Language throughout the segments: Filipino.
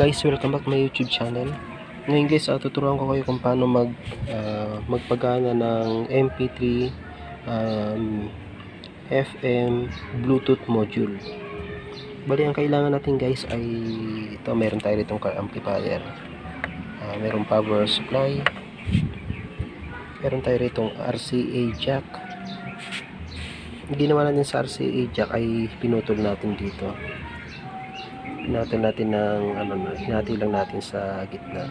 Guys, welcome back my YouTube channel. Ngayon guys, uh, tuturuan ko kayo kung paano mag ah, magpagana ng MP3 um, FM Bluetooth module. Bali, ang kailangan natin guys ay ito, meron tayo ditong car amplifier. Ah, merong power supply. Meron tayo ditong RCA jack. Hindi naman natin sa RCA jack ay pinutol natin dito natin natin ng ano na, hinati lang natin sa gitna.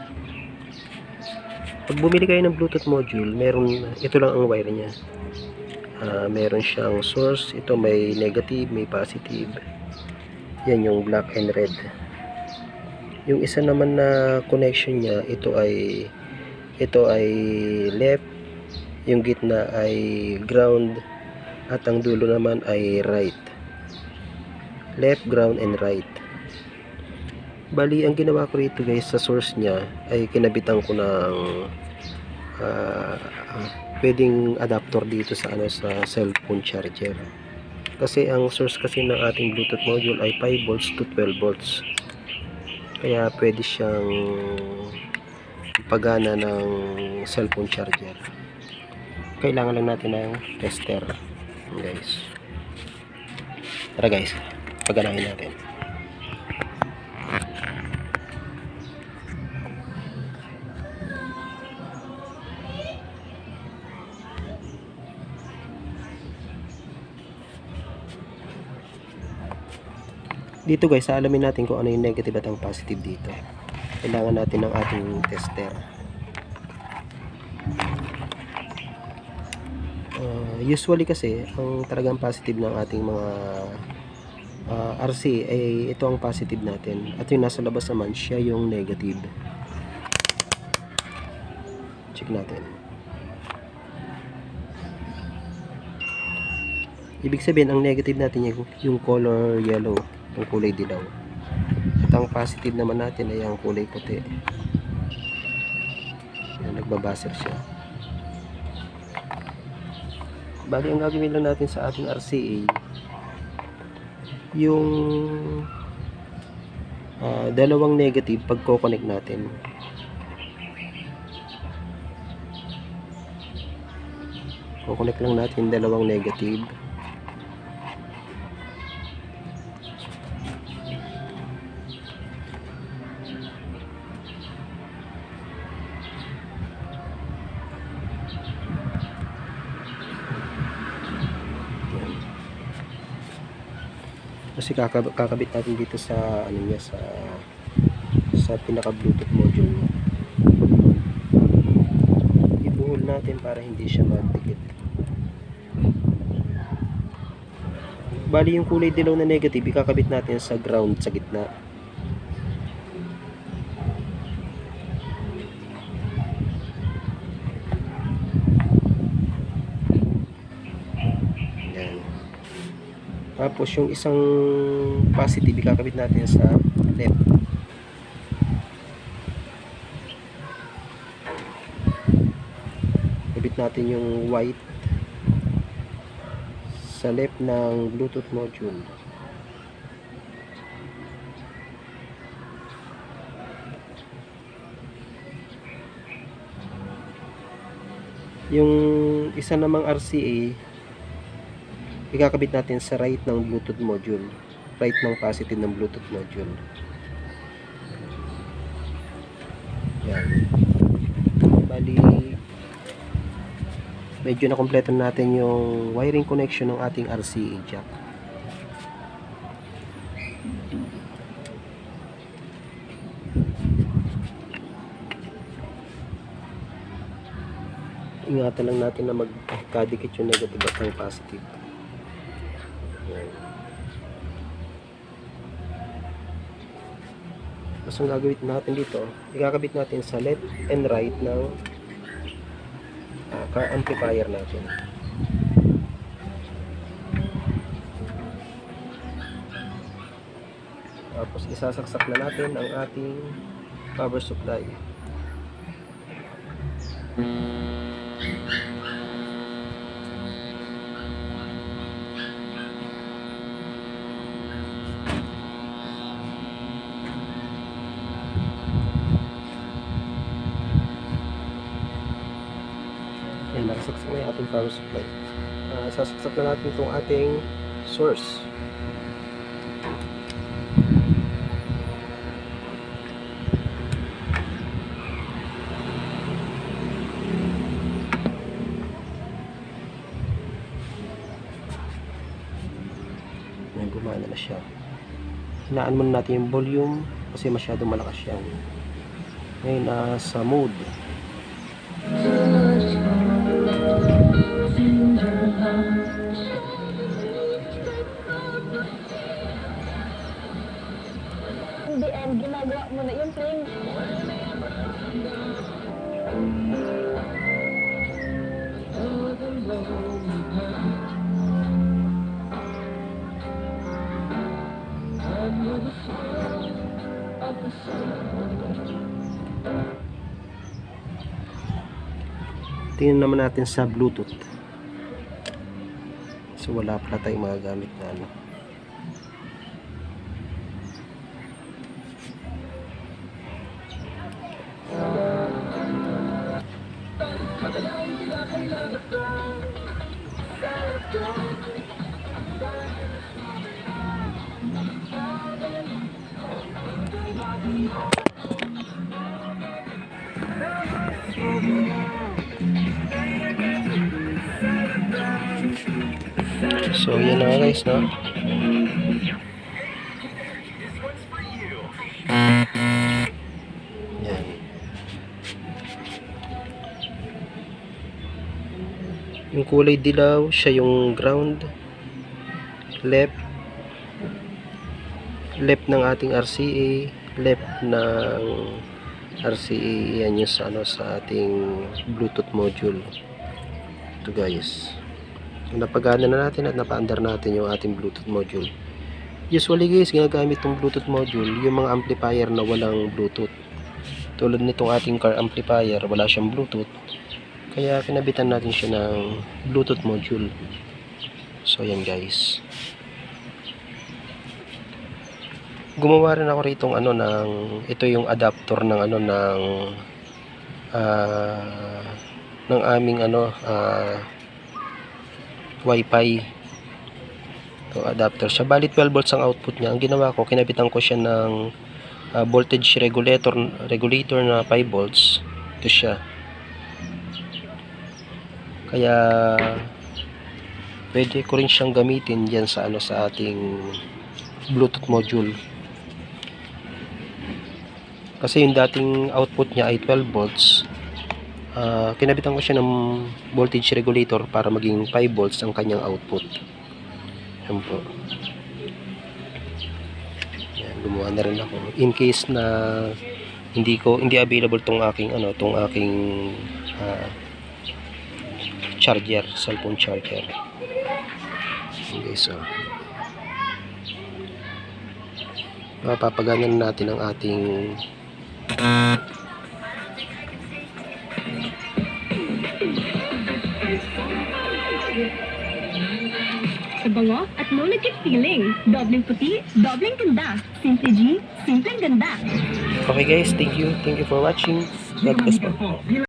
Pag bumili kayo ng Bluetooth module, meron ito lang ang wire niya. Ah, meron siyang source, ito may negative, may positive. Yan yung black and red. Yung isa naman na connection niya, ito ay ito ay left, yung gitna ay ground at ang dulo naman ay right. Left, ground and right. Bali, ang ginawa ko rito guys sa source niya ay kinabitan ko ng ah, pwedeng adapter dito sa ano sa cellphone charger. Kasi ang source kasi ng ating Bluetooth module ay 5 volts to 12 volts. Kaya pwede siyang pagana ng cellphone charger. Kailangan lang natin ng tester, guys. Tara guys, paganahin natin. Dito guys, alamin natin kung ano yung negative at ang positive dito. Kailangan natin ng ating tester. Uh, usually kasi, ang talagang positive ng ating mga uh, RC ay ito ang positive natin. At yung nasa labas naman, siya yung negative. Check natin. Ibig sabihin, ang negative natin yung, yung color yellow yung kulay dilaw. At ang positive naman natin ay ang kulay puti. Yan, nagbabaser siya. Bali ang gagawin lang natin sa ating RCA yung ah, dalawang negative pag connect natin. Connect lang natin dalawang negative kasi kakab- kakabit natin dito sa ano niya sa sa pinaka bluetooth module niya. Ibuhol natin para hindi siya magdikit. Bali yung kulay dilaw na negative ikakabit natin sa ground sa gitna tapos yung isang positive ikakabit natin sa left. Kabit natin yung white sa left ng Bluetooth module. Yung isa namang RCA ikakabit natin sa right ng Bluetooth module. Right ng positive ng Bluetooth module. Yan. Bali medyo na kompleto natin yung wiring connection ng ating RCA jack. Ingatan lang natin na magkadikit yung negative at ang positive. Tapos ang gagawin natin dito, ikakabit natin sa left and right ng ah, car amplifier natin. Tapos isasaksak na natin ang ating power supply. nasaksak na ating power supply. Ah, sasaksak na natin itong ating source. Ayan, gumana na siya. Hinaan muna natin yung volume kasi masyado malakas yan. Ngayon, nasa mode. End, ginagawa mo na yung playing. Tingnan naman natin sa Bluetooth. So wala pala tayong magagamit na ano. So yan na guys, no? Yan. Yung kulay dilaw, siya yung ground. Left. Left ng ating RCA. Left ng RCA. Yan yung sa, ano, sa ating Bluetooth module. Ito guys napagana na natin at napa-under natin yung ating Bluetooth module. Usually guys, ginagamit itong Bluetooth module yung mga amplifier na walang Bluetooth. Tulad nitong ating car amplifier, wala siyang Bluetooth. Kaya kinabitan natin siya ng Bluetooth module. So yan guys. Gumawa rin ako rito ano ng ito yung adapter ng ano ng ah, ng aming ano ah, Wi-Fi to adapter siya. Bali 12 volts ang output niya. Ang ginawa ko, kinabitan ko siya ng ah, voltage regulator regulator na 5 volts. Ito siya. Kaya pwede ko rin siyang gamitin diyan sa ano sa ating Bluetooth module. Kasi yung dating output niya ay 12 volts. Ah, kinabitan ko siya ng voltage regulator para maging 5 volts ang kanyang output. Yan po. Yan, gumawa na rin ako. In case na hindi ko hindi available tong aking ano, tong aking ah, charger, cellphone charger. Okay, so mapapaganan natin ang ating Sa bango at no legit feeling. Dobling puti, dobling ganda. Simple G, simpleng ganda. Okay guys, thank you. Thank you for watching. God bless po.